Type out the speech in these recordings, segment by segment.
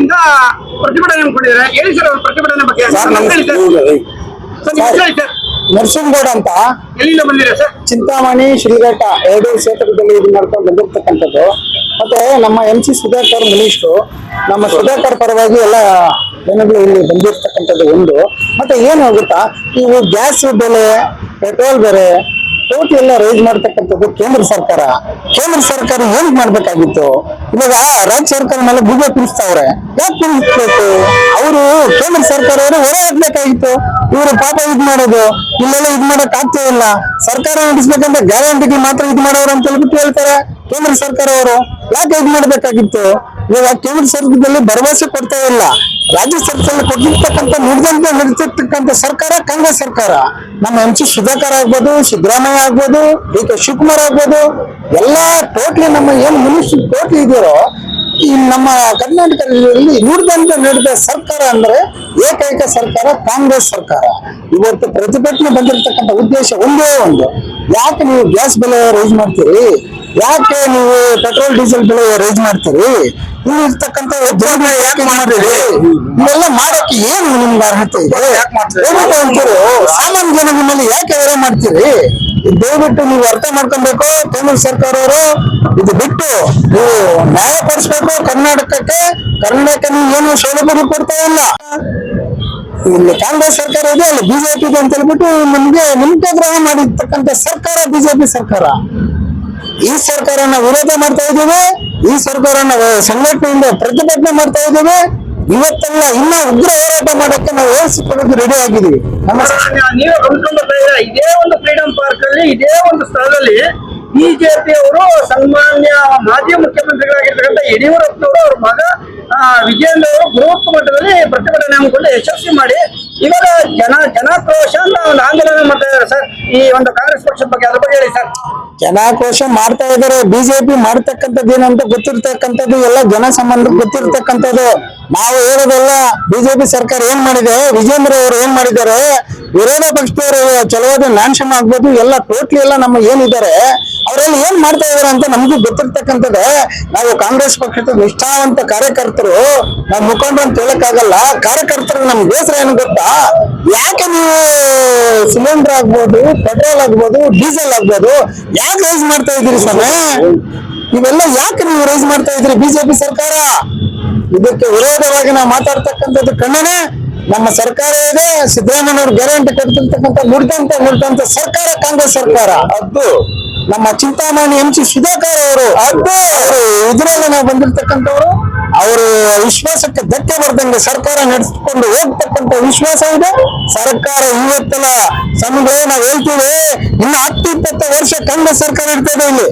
ಇಂದ ಪ್ರತಿಭಟನೆ ಹಮ್ಮಿಕೊಂಡಿದ್ದಾರೆ ಹೇಳಿ ಸರ್ ಅವ್ರ ಪ್ರತಿಭಟನೆ ಬಗ್ಗೆ. ಸರ್ ಹೇಳಿ ಸರ್. ನಿಮ್ಮ ಹೆಸರು ಹೇಳಿ. ಸರ್ ನರಸಿಂಹಗೌಡ ಅಂತ. ಎಲ್ಲಿಂದ ಬಂದಿರ ಸರ್? ಚಿಂತಾಮಣಿ ಶ್ರೀಘಟ್ಟ ಎರಡು ಕ್ಷೇತ್ರದಲ್ಲಿ ಇದು ಮಾಡ್ಕೊಂಡು ಬಂದಿರ್ತಕ್ಕಂಥದ್ದು. ಮತ್ತೆ ನಮ್ಮ ಎಂ ಸಿ ಸುಧಾಕರ್ ಮನೀಶ್ರು ನಮ್ಮ ಸುಧಾಕರ್ ಪರವಾಗಿ ಎಲ್ಲ ಜನಗಳು ಇಲ್ಲಿ ಬಂದಿರ್ತಕ್ಕಂಥದ್ದು ಒಂದು. ಮತ್ತೆ ಏನು ಗೊತ್ತಾ? ಇವು ಗ್ಯಾಸ್ ಬೆಲೆ ಪೆಟ್ರೋಲ್ ಬೆಲೆ ಟೋಟಲ್ ಎಲ್ಲ ರೈಸ್ ಮಾಡ್ತಕ್ಕಂಥದ್ದು ಕೇಂದ್ರ ಸರ್ಕಾರ. ಕೇಂದ್ರ ಸರ್ಕಾರ ಏನ್ ಮಾಡ್ಬೇಕಾಗಿತ್ತು? ಇವಾಗ ರಾಜ್ಯ ಸರ್ಕಾರ ಮೇಲೆ ಬಿಜೆಪಿ ತಿಳಿಸ್ತಾವ್ರೆ ಯಾಕೆ ತಿಳಿಸ್ಬೇಕು ಅವರು ಕೇಂದ್ರ ಸರ್ಕಾರ ಅವರು ಹೊರ ಹಾಕ್ಬೇಕಾಗಿತ್ತು. ಇವರು ಪಾಪ ಇದ್ ಮಾಡೋದು. ಇಲ್ಲೆಲ್ಲ ಇದ್ ಮಾಡಕ್ ಆಗ್ತಾ ಇಲ್ಲ. ಸರ್ಕಾರ ನಡೆಸ್ಬೇಕಂದ್ರೆ ಗ್ಯಾರಂಟಿಗೆ ಮಾತ್ರ ಇದ್ ಮಾಡೋರು ಅಂತ ಹೇಳ್ಬಿಟ್ಟು ಹೇಳ್ತಾರೆ ಕೇಂದ್ರ ಸರ್ಕಾರ ಅವರು ಯಾಕೆ ಇದ್ ಮಾಡ್ಬೇಕಾಗಿತ್ತು? ಇವಾಗ ಕೇಂದ್ರ ಸರ್ಕಾರದಲ್ಲಿ ಭರವಸೆ ಕೊಡ್ತಾ ಇಲ್ಲ. ರಾಜ್ಯ ಸರ್ಕಾರ ಕೊಟ್ಟಿರ್ತಕ್ಕಂಥ ನುಡಿದಂತೆ ನಡೀತಿರ್ತಕ್ಕಂಥ ಸರ್ಕಾರ, ಕಾಂಗ್ರೆಸ್ ಸರ್ಕಾರ. ನಮ್ಮ ಎಂ ಸಿ ಸುಧಾಕರ್ ಆಗ್ಬೋದು, ಸಿದ್ದರಾಮಯ್ಯ ಆಗ್ಬೋದು, ಡಿ ಕೆ ಶಿವಕುಮಾರ್ ಆಗ್ಬೋದು, ಎಲ್ಲ ಟೋಟ್ಲಿ ನಮ್ಮ ಏನು ಮನುಷ್ಯ ಟೋಟ್ಲಿ ಇದೆಯೋ ಈ ನಮ್ಮ ಕರ್ನಾಟಕದಲ್ಲಿ ನುಡಿದಂತ ನಡೆದ ಸರ್ಕಾರ ಅಂದ್ರೆ ಏಕೈಕ ಸರ್ಕಾರ ಕಾಂಗ್ರೆಸ್ ಸರ್ಕಾರ. ಇವತ್ತು ಪ್ರತಿಭಟನೆ ಬಂದಿರತಕ್ಕಂಥ ಉದ್ದೇಶ ಒಂದೇ ಒಂದು. ಯಾಕೆ ನೀವು ಗ್ಯಾಸ್ ಬೆಲೆ ರೈಸ್ ಮಾಡ್ತೀರಿ? ಯಾಕೆ ನೀವು ಪೆಟ್ರೋಲ್ ಡೀಸೆಲ್ ಬೆಲೆ ರೈಸ್ ಮಾಡ್ತೀರಿ? ಇಲ್ಲಿ ಇರ್ತಕ್ಕಂಥ ಯಾಕೆ ಮಾಡಿರಿ? ಇವೆಲ್ಲ ಮಾಡೋಕೆ ಏನು ನಿಮ್ಗೆ ಅರ್ಹತೆ ಇದೆ? ಸಾಮಾನ್ಯ ಜನಗಳ ಮೇಲೆ ಯಾಕೆ ಹೊರೆ ಮಾಡ್ತೀರಿ? ದಯವಿಟ್ಟು ನೀವು ಅರ್ಥ ಮಾಡ್ಕೊಬೇಕು. ಕೇಂದ್ರ ಸರ್ಕಾರ ಅವರು ಇದು ಬಿಟ್ಟು ನೀವು ನ್ಯಾಯ ಕೊಡಿಸ್ಬೇಕು ಕರ್ನಾಟಕಕ್ಕೆ ಕರ್ನಾಟಕ ಏನು ಸೌಲಭ್ಯ ಕೊಡ್ತಾ ಇಲ್ಲ. ಇಲ್ಲಿ ಕಾಂಗ್ರೆಸ್ ಸರ್ಕಾರ ಇದೆ, ಅಲ್ಲಿ ಬಿಜೆಪಿ ಇದೆ ಅಂತ ಹೇಳ್ಬಿಟ್ಟು ನಮ್ಗೆ ನಿಂತಗ್ರಹ ಮಾಡಿರ್ತಕ್ಕಂಥ ಸರ್ಕಾರ ಬಿಜೆಪಿ ಸರ್ಕಾರ. ಈ ಸರ್ಕಾರನ ವಿರೋಧ ಮಾಡ್ತಾ ಇದ್ದೀವಿ, ಈ ಸರ್ಕಾರನ ಸಂಘಟನೆಯಿಂದ ಪ್ರತಿಭಟನೆ ಮಾಡ್ತಾ ಇದ್ದೀವಿ. ಇವತ್ತೆಲ್ಲ ಇನ್ನ ಉಗ್ರ ಹೋರಾಟ ಮಾಡಕ್ಕೆ ನಾವು ಏರಿಸಿಕೊಳ್ಳೋದು ರೆಡಿ ಆಗಿದ್ದೀವಿ. ನಮ್ಮ ನೀವು ಬರ್ತಾ ಇದೇ ಒಂದು ಫ್ರೀಡಂ ಪಾರ್ಕ್ ಅಲ್ಲಿ ಇದೇ ಒಂದು ಸ್ಥಳದಲ್ಲಿ ಬಿಜೆಪಿ ಅವರು ಸನ್ಮಾನ್ಯ ಮಾಜಿ ಮುಖ್ಯಮಂತ್ರಿಗಳಾಗಿರ್ತಕ್ಕಂಥ ಯಡಿಯೂರಪ್ಪನವರು ಅವ್ರ ಮಗ ವಿಜಯೇಂದ್ರ ಅವರು ಬೃಹತ್ ಮಟ್ಟದಲ್ಲಿ ಪ್ರತಿಭಟನೆ ಹಮ್ಮಿಕೊಂಡು ಯಶಸ್ವಿ ಮಾಡಿ ಇವಾಗ ಜನ, ಜನಾಕ್ರೋಶ ಅಂತ ಒಂದು ಆಂದೋಲನ ಮಾಡ್ತಾ ಇದಾರೆ ಸರ್ ಈ ಒಂದು ಕಾಂಗ್ರೆಸ್ ಪಕ್ಷದ ಬಗ್ಗೆ ಅದ್ರ ಬಗ್ಗೆ ಹೇಳಿ ಸರ್. ಜನಾಕ್ರೋಶ ಮಾಡ್ತಾ ಇದಾರೆ ಬಿಜೆಪಿ ಮಾಡ್ತಕ್ಕಂಥದ್ದು ಏನಂತ ಗೊತ್ತಿರ್ತಕ್ಕಂಥದ್ದು, ಎಲ್ಲ ಜನ ಸಂಬಂಧ ಗೊತ್ತಿರ್ತಕ್ಕಂಥದ್ದು. ನಾವು ಹೇಳೋದೆಲ್ಲ ಬಿಜೆಪಿ ಸರ್ಕಾರ ಏನ್ ಮಾಡಿದೆ ವಿಜೇಂದ್ರ ಅವರು ಏನ್ ಮಾಡಿದ್ದಾರೆ, ವಿರೋಧ ಪಕ್ಷದವರು ಚಲವಾದ ನಾಂಶಮ ಆಗ್ಬೋದು, ಎಲ್ಲ ಟೋಟ್ಲಿ ಎಲ್ಲ ನಮ್ಮ ಏನಿದ್ದಾರೆ, ಅವರೆಲ್ಲ ಏನ್ ಮಾಡ್ತಾ ಇದಾರೆ ಅಂತ ನಮಗೂ ಗೊತ್ತಿರ್ತಕ್ಕಂಥದ್ದೇ. ನಾವು ಕಾಂಗ್ರೆಸ್ ಪಕ್ಷದ ನಿಷ್ಠಾವಂತ ಕಾರ್ಯಕರ್ತರು, ನಾವು ಮುಖಂಡರು ಅಂತ ಹೇಳಕ್ಕಾಗಲ್ಲ ಕಾರ್ಯಕರ್ತರು ನಮ್ ಬೇಸರ ಏನು ಗೊತ್ತಾ? ಯಾಕೆ ನೀವು ಸಿಲಿಂಡರ್ ಆಗ್ಬೋದು ಪೆಟ್ರೋಲ್ ಆಗ್ಬೋದು ಡೀಸೆಲ್ ಆಗ್ಬೋದು ಯಾಕೆ ರೈಸ್ ಮಾಡ್ತಾ ಇದ್ದೀರಿ ಸ್ವಾಮಿ? ಇವೆಲ್ಲ ಯಾಕೆ ನೀವು ರೈಸ್ ಮಾಡ್ತಾ ಇದ್ರಿ ಬಿಜೆಪಿ ಸರ್ಕಾರ? ಇದಕ್ಕೆ ವಿರೋಧವಾಗಿ ನಾವು ಮಾತಾಡ್ತಕ್ಕಂಥದ್ದು ಕಣ್ಣನೇ ನಮ್ಮ ಸರ್ಕಾರ ಇದೆ ಸಿದ್ದರಾಮಯ್ಯ ಗ್ಯಾರಂಟಿ ಕೊಡ್ತಿರ್ತಕ್ಕಂಥ ನುಡ್ದಂತ ನುಡ್ದಂತ ಸರ್ಕಾರ ಕಾಂಗ್ರೆಸ್ ಸರ್ಕಾರ. ಅದು. ನಮ್ಮ ಚಿಂತಾಮಣಿ ಎಂ ಸಿ ಸುಧಾಕರ್ ಅವರು. ಅದು. ಅವರು ಇದ್ರಲ್ಲಿ ನಾವು ಬಂದಿರ್ತಕ್ಕಂಥವ್ರು ಅವರು ವಿಶ್ವಾಸಕ್ಕೆ ಧಕ್ಕೆ ಬರ್ದಂಗೆ ಸರ್ಕಾರ ನಡೆಸಿಕೊಂಡು ಹೋಗ್ತಕ್ಕಂತ ವಿಶ್ವಾಸ ಇದೆ. ಸರ್ಕಾರ ಇವತ್ತೆಲ್ಲ ಸಮುದಾಯ ನಾವು ಹೇಳ್ತೀವಿ ಇನ್ನು ಹತ್ತು ಇಪ್ಪತ್ತು ವರ್ಷ ಕಾಂಗ್ರೆಸ್ ಸರ್ಕಾರ ಇರ್ತದೆ ಇಲ್ಲಿ.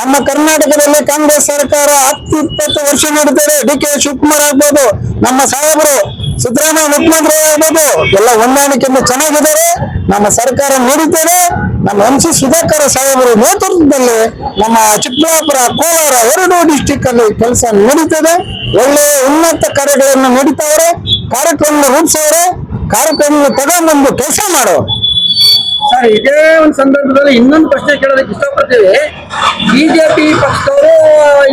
ನಮ್ಮ ಕರ್ನಾಟಕದಲ್ಲಿ ಕಾಂಗ್ರೆಸ್ ಸರ್ಕಾರ ಹತ್ತು ಇಪ್ಪತ್ತು ವರ್ಷ ನಡೀತಾರೆ ಡಿ ಕೆ ಶಿವಕುಮಾರ್ ಆಗ್ಬೋದು, ನಮ್ಮ ಸಾಹೇಬರು. ಸಿದ್ದರಾಮಯ್ಯ ಮುಖ್ಯಮಂತ್ರಿ ಆಗ್ಬೋದು ಎಲ್ಲ ಹೊಂದಾಣಿಕೆಯಿಂದ ಚೆನ್ನಾಗಿದ್ದಾರೆ. ನಮ್ಮ ಸರ್ಕಾರ ನಡೀತದೆ ನಮ್ಮ ಎಂ ಸಿ ಸುಧಾಕರ್ ಸಾಹೇಬರು ನೇತೃತ್ವದಲ್ಲಿ ನಮ್ಮ ಚಿಕ್ಕಬಳ್ಳಾಪುರ, ಕೋಲಾರ ಎರಡು ಡಿಸ್ಟಿಕ್ ಅಲ್ಲಿ ಕೆಲಸ ನೀಡುತ್ತದೆ ಒಳ್ಳೆಯ ಉನ್ನತ ಕಾರ್ಯಗಳನ್ನು ನಡೀತಾವ್ರೆ. ಕಾರ್ಯಕ್ರಮ ರೂಪಿಸೋರೆ ಕಾರ್ಯಕ್ರಮ ತಗೊಂಡ್ಬಂದು ಕೆಲಸ ಮಾಡೋ. ಸರ್, ಇದೇ ಒಂದು ಸಂದರ್ಭದಲ್ಲಿ ಇನ್ನೊಂದು ಪ್ರಶ್ನೆ ಕೇಳೋದಕ್ಕೆ ಇಷ್ಟಪಡ್ತೀವಿ. ಬಿಜೆಪಿ ಪಕ್ಷದವರು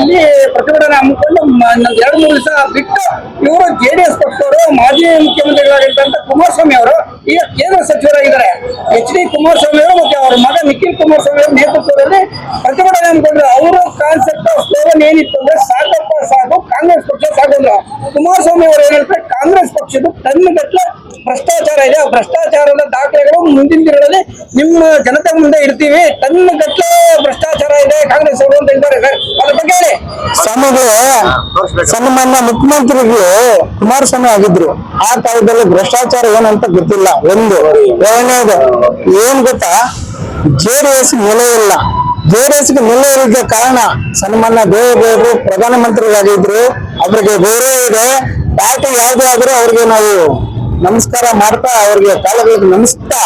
ಇಲ್ಲಿ ಪ್ರತಿಭಟನೆ ಹಮ್ಮಿಕೊಂಡು ಇನ್ನೊಂದು ಎರಡು ಮೂರು ದಿವಸ ಬಿಟ್ಟು ಇವರು ಜೆ ಡಿ ಎಸ್ ಪಕ್ಷದವರು, ಮಾಜಿ ಮುಖ್ಯಮಂತ್ರಿಗಳಾಗಿರ್ತಕ್ಕಂಥ ಕುಮಾರಸ್ವಾಮಿ ಅವರು ಈಗ ಕೇಂದ್ರ ಸಚಿವರಾಗಿದ್ದಾರೆ. ಎಚ್ ಡಿ ಕುಮಾರಸ್ವಾಮಿ ಅವರು ಮತ್ತೆ ಅವರ ಮಗ ನಿಖಿಲ್ ಕುಮಾರಸ್ವಾಮಿ ಅವರ ನೇತೃತ್ವದಲ್ಲಿ ಪ್ರತಿಭಟನೆ ಹಮ್ಮಿಕೊಂಡ್ರು ಅವರ ಕಾನ್ಸೆಪ್ಟ್ ಸ್ಲೋಗನ್ ಏನಿತ್ತು ಅಂದ್ರೆ ಸಾಕಪ್ಪ ಸಾಕು, ಕಾಂಗ್ರೆಸ್ ಪಕ್ಷ ಸಾಕಂದ್ರು ಕುಮಾರಸ್ವಾಮಿ ಅವರು ಏನ್ ಹೇಳ್ತಾರೆ, ಕಾಂಗ್ರೆಸ್ ಪಕ್ಷದ ಟನ್ಗಟ್ಟಲೆ ಭ್ರಷ್ಟಾಚಾರ ಇದೆ, ಆ ಭ್ರಷ್ಟಾಚಾರದ ದಾಖಲೆಗಳು ಮುಂದಿನ ದಿನಗಳಲ್ಲಿ ನಿಮ್ಮ ಜನತೆ ಮುಂದೆ ಇಡ್ತೀವಿ. ಟನ್ಗಟ್ಟಲೆ ಭ್ರಷ್ಟಾಚಾರ ಇದೆ, ಕಾಂಗ್ರೆಸ್ ಅವರು ಅಂತ ಸರ್, ಅದ್ರ ಬಗ್ಗೆ ಹೇಳಿ. ಸ್ವಾಮಿಗಳು, ಸನ್ಮಾನ್ಯ ಮುಖ್ಯಮಂತ್ರಿಗಳು ಕುಮಾರಸ್ವಾಮಿ ಆಗಿದ್ರು. ಆ ಕಾಲದಲ್ಲಿ ಭ್ರಷ್ಟಾಚಾರ ಏನಂತ ಗೊತ್ತಿಲ್ಲ. ಒಂದು, ಎರಡನೇದು, ಏನ್ ಗೊತ್ತಾ? ಜೆ ಡಿ ಎಸ್ ನೆಲೆ ಇಲ್ಲ. ಜೆ ಡಿ ಎಸ್ಗೆ ನೆಲೆ ಇಲ್ಲದ ಕಾರಣ ಸನ್ಮಾನ್ಯ ದೇವೇಗೌಡರು ಪ್ರಧಾನಮಂತ್ರಿಗಳಾಗಿದ್ರು. ಅವ್ರಿಗೆ ಗೌರವ ಇದೆ. ಪಾರ್ಟಿ ಯಾವುದೇ ಆದ್ರೂ ಅವ್ರಿಗೆ ನಾವು ನಮಸ್ಕಾರ ಮಾಡ್ತಾ ಅವ್ರಿಗೆ ಕಾಲಗಳಿಗೆ ನಮಿಸ್ತಾ.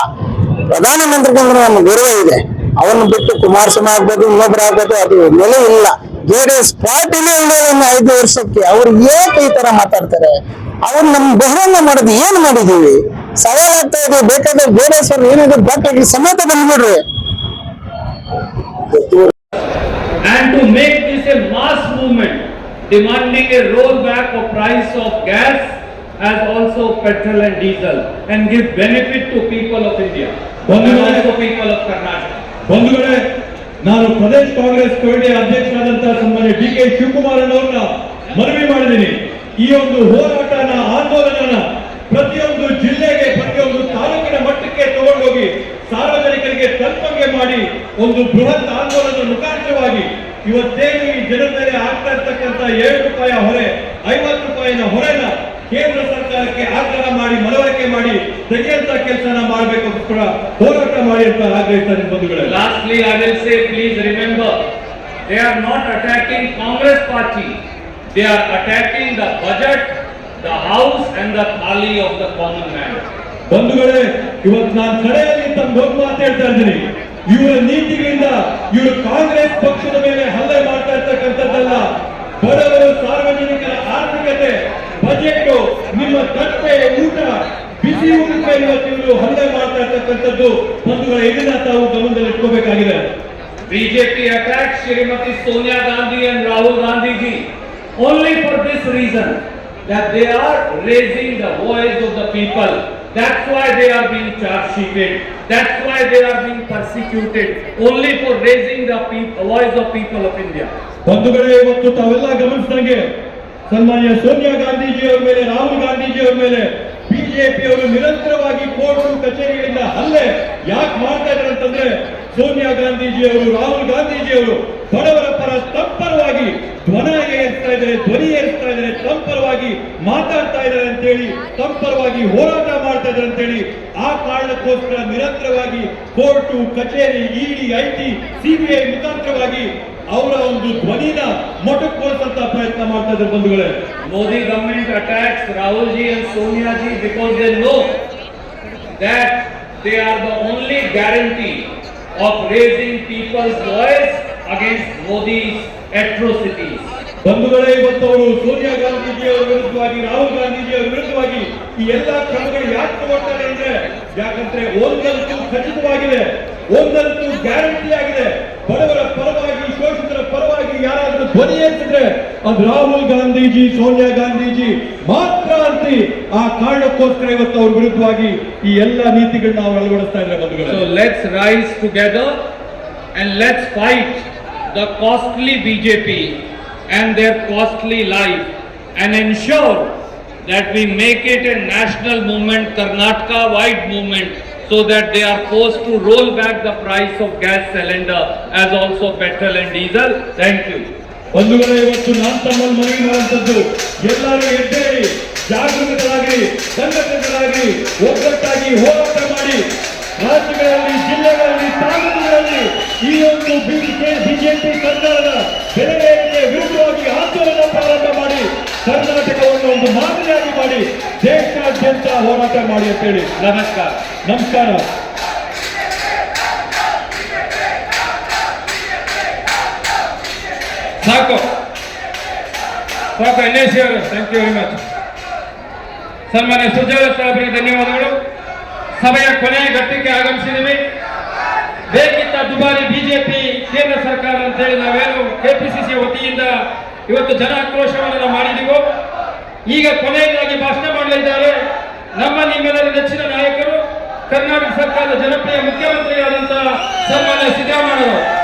ಪ್ರಧಾನಮಂತ್ರಿಗಳು ನಮ್ಮ ಗೌರವ ಇದೆ. ಅವನ್ನ ಬಿಟ್ಟು ಕುಮಾರಸ್ವಾಮಿ ಆಗ್ಬೋದು ಇನ್ನೊಬ್ರು ಆಗ್ಬೋದು ಅದು ನೆಲೆ ಇಲ್ಲ. ಜೆ ಡಿ ಎಸ್ ಪಾರ್ಟಿನೇ ಇಲ್ಲ ಐದು ವರ್ಷಕ್ಕೆ. ಅವ್ರು ಏಕೆ ಈ ತರ ಮಾತಾಡ್ತಾರೆ? ಅವ್ರು ನಮ್ ಬಹಿರಂಗ ಮಾಡೋದು ಏನ್ ಮಾಡಿದೀವಿ ಸವಾಲಾಗ್ತಾ ಇದೆ ಬೇಕಾದ್ರೆ ಜೆ ಡಿ ಎಸ್ ಅವ್ರು ಏನಿದೆ ಬಾಕಿ ಸಮೇತ ಬಂದ್ಬಿಡ್ರಿ. And to make this a mass movement, demanding as also petrol and diesel and give benefit to people of India and also people of Karnataka. ಬಂಧುಗಳೇ ನಾನು ಪ್ರದೇಶ ಕಾಂಗ್ರೆಸ್ ಕಮಿಟಿ ಅಧ್ಯಕ್ಷರಾದಂತಹ ಸನ್ಮಾನ್ಯ ಡಿ ಕೆ ಶಿವಕುಮಾರ್ ಅವರನ್ನ ಮನವಿ ಮಾಡಿದ್ದೀನಿ ಈ ಒಂದು ಹೋರಾಟನ ಆಂದೋಲನನ ಪ್ರತಿಯೊಂದು ಜಿಲ್ಲೆಗೆ ಪ್ರತಿಯೊಂದು ತಾಲೂಕಿನ ಮಟ್ಟಕ್ಕೆ ತಗೊಂಡೋಗಿ ಸಾರ್ವಜನಿಕರಿಗೆ ತಲುಪಂಗೆ ಮಾಡಿ ಒಂದು ಬೃಹತ್ ಆಂದೋಲನದ ಮುಖಾಂತರವಾಗಿ ಇವತ್ತೇನು ಈ ಜನರ ಮೇಲೆ ಆಗ್ತಾ ಇರ್ತಕ್ಕಂಥ ಏಳು ರೂಪಾಯಿ ಹೊರೆ ಮಾಡಿ ಮನವರಿಕೆ ಮಾಡಿ ತೆಗೆಯಂತ ಕೆಲಸನ ಮಾಡಬೇಕು ಕೂಡ ಹೋರಾಟ ಮಾಡಿ ಅಂತ ಆಗ್ರಹಿಸ್ತಾರೆ ಬಂಧುಗಳೇ. Lastly I will say please remember they are not attacking Congress party they are attacking the budget the house and the ಖಾಲಿ ಆಫ್ ದ ಕಾಮನ್ ಮ್ಯಾನ್ ಬಂಧುಗಳೇ ಇವತ್ತು ನಾನು ಕಡೆಯಲ್ಲಿ ತಮ್ಮ ಒಂದು ಮಾತು ಹೇಳ್ತಾ ಇದ್ದೀನಿ. ಇವರ ನೀತಿಗಳಿಂದ ಇವರು ಕಾಂಗ್ರೆಸ್ ಪಕ್ಷದ ಮೇಲೆ ಹಲ್ಲೆ ಮಾಡ್ತಾ ಇರ್ತಕ್ಕಂಥದ್ದಲ್ಲ ಬಡವರು ಸಾರ್ವಜನಿಕರ ಆರ್ಥಿಕತೆ ಬಜೆಟ್ ನಿಮ್ಮ ತಟ್ಟೆ ಊಟ ಬಿಸಿ ಊಟಕ್ಕೆ ಇವತ್ತು ಇವರು ಹಲ್ಲೆ ಮಾಡ್ತಾ ಇರ್ತಕ್ಕಂಥದ್ದು ಬಂಧುಗಳ ಇದನ್ನ ತಾವು ಗಮನದಲ್ಲಿ ಇಟ್ಕೋಬೇಕಾಗಿದೆ BJP attacks Srimati Sonia Gandhi and Rahul Gandhi ji only for this reason that they are raising the voice of the people. That's why they are being charge sheeted. That's why they are being persecuted only for raising the peop- voice of people of India. ಬಂಧುಗಳೇ ಇವತ್ತು ತಾವೆಲ್ಲ ಗಮನಿಸಿದಂಗೆ ಸನ್ಮಾನ್ಯ ಸೋನಿಯಾ ಗಾಂಧೀಜಿ ಅವರ ಮೇಲೆ, ರಾಹುಲ್ ಗಾಂಧೀಜಿ ಅವರ ಮೇಲೆ BJP ಅವರು ನಿರಂತರವಾಗಿ ಕೋರ್ಟ್ ಕಚೇರಿಗಳಿಂದ ಹಲ್ಲೆ ಯಾಕೆ ಮಾಡ್ತಾ ಇದ್ದಾರೆ ಅಂತಂದ್ರೆ ಸೋನಿಯಾ ಗಾಂಧೀಜಿ ಅವರು ರಾಹುಲ್ ಗಾಂಧೀಜಿ ಅವರು ಬಡವರ ಪರ ತಪ್ಪರವಾಗಿ ಧ್ವನ ಏರಿಸ್ತಾ ಇದ್ದಾರೆ, ಧ್ವನಿ ಏರಿಸ್ತಾ ಇದ್ದಾರೆ ತಂಪರವಾಗಿ ಮಾತಾಡ್ತಾ ಇದ್ದಾರೆ ಅಂತೇಳಿ ತಂಪರವಾಗಿ ಹೋರಾಟ ಮಾಡ್ತಾ ಇದ್ದಾರೆ ಅಂತೇಳಿ ಆ ಕಾರಣಕ್ಕೋಸ್ಕರ ನಿರಂತರವಾಗಿ ಕೋರ್ಟು, ಕಚೇರಿ, ಇಡಿ, ಐಟಿ, ಸಿಬಿಐ ಮುಖಾಂತರವಾಗಿ ಮೊಟಕ್ಕೊಳಿಸಂತ ಪ್ರಯತ್ನ ಮಾಡ್ತಾ ಇದ್ರು ಬಂಧುಗಳೇ. Modi government attacks Rahul ji and Sonia ji because they know that they are the only guarantee of raising people's voice against Modi atrocity ಬಂಧುಗಳೇ ಇವತ್ತು ಅವರು ಸೋನಿಯಾ ಗಾಂಧೀಜಿ ಅವರ ವಿರುದ್ಧವಾಗಿ ರಾಹುಲ್ ಗಾಂಧೀಜಿ ಅವರ ವಿರುದ್ಧವಾಗಿ ಈ ಎಲ್ಲಾ ಕ್ರಮಗಳು ಯಾಕೆ ತಗೊಳ್ತಾರೆ ಅಂದ್ರೆ ಯಾಕಂದ್ರೆ ಒಂದಂತೂ ಖಚಿತವಾಗಿದೆ ಒಂದಂತೂ ಗ್ಯಾರಂಟಿ ಆಗಿದೆ. ಬಡವರ ಪರದ ಪಕ್ಷದ ಪರವಾಗಿ ಯಾರಾದರೂ ಧ್ವನಿ ಎತ್ತಿದ್ರೆ ಅದು ರಾಹುಲ್ ಗಾಂಧೀಜಿ, ಸೋನಿಯಾ ಗಾಂಧೀಜಿ ಮಾತ್ರ ಅಂತ. ಆ ಕಾರಣಕ್ಕೋಸ್ಕರ ಇವತ್ತು ಅವ್ರ ವಿರುದ್ಧವಾಗಿ ಈ ಎಲ್ಲ ನೀತಿಗಳನ್ನ ಅವರು ಅಳವಡಿಸ್ತಾ ಇದ್ರೆ let's rise together and let's fight the costly BJP and their costly life and ensure that we make it a national movement karnataka wide movement. So that they are forced to roll back the price of gas cylinder as also petrol and diesel. Thank you. ವೇಳೆ ಇವತ್ತು ನಾನು ತಮ್ಮಲ್ಲಿ ಮನವಿ ಮಾಡುವಂಥದ್ದು, ಎಲ್ಲರೂ ಎದ್ದೇಳಿ ಜಾಗೃತರಾಗಿ ಸಂಘಟನೆಗಳಾಗಿ ಒಗ್ಗಟ್ಟಾಗಿ ಹೋರಾಟ ಮಾಡಿ, ರಾಜ್ಯಗಳಲ್ಲಿ, ಜಿಲ್ಲೆಗಳಲ್ಲಿ, ತಾಲೂಕುಗಳಲ್ಲಿ ಈ ಒಂದು ಬಿಜೆಪಿ ಸರ್ಕಾರದ ಬೆಲೆ ವಿರುದ್ಧವಾಗಿ ಆಂದೋಲನ ಪ್ರಾರಂಭ ಮಾಡಿ, ಕರ್ನಾಟಕವನ್ನು ಒಂದು ಮಾದರಿಯಾಗಿ ಮಾಡಿ, ದೇಶಾದ್ಯಂತ ಹೋರಾಟ ಮಾಡಿ ಅಂತೇಳಿ Namaskar. ನಮಸ್ಕಾರ. ಸಾಕು. ಸಾಕು ಎನ್ ಎಸ್ ಸಿ ಅವರು. ಥ್ಯಾಂಕ್ ಯು ವೆರಿ ಮಚ್ ಸನ್ಮಾನ್ಯ ಸುಜಾಲ ಸಾಹೇಬರಿಗೆ ಧನ್ಯವಾದಗಳು. ಸಭೆಯ ಕೊನೆಯ ಘಟ್ಟಕ್ಕೆ ಆಗಮಿಸಿದ್ದೀವಿ ಬೇಕಿತ್ತ ದುಬಾರಿ ಬಿಜೆಪಿ, ಕೇಂದ್ರ ಸರ್ಕಾರ ಅಂತ ಹೇಳಿ ನಾವೇನು ಕೆಪಿಸಿಸಿ ವತಿಯಿಂದ ಇವತ್ತು ಜನ ಆಕ್ರೋಶವನ್ನು ನಾವು ಮಾಡಿದೀವೋ, ಈಗ ಕೊನೆಯದಾಗಿ ಭಾಷಣ ಮಾಡಲಿದ್ದಾರೆ. ನಮ್ಮ ನಿಮ್ಮೆಲ್ಲರ ನೆಚ್ಚಿನ ನಾಯಕರು ಕರ್ನಾಟಕ ಸರ್ಕಾರದ ಜನಪ್ರಿಯ ಮುಖ್ಯಮಂತ್ರಿಯಾದಂತಹ ಸನ್ಮಾನ್ಯ ಸಿದ್ದರಾಮಯ್ಯವರು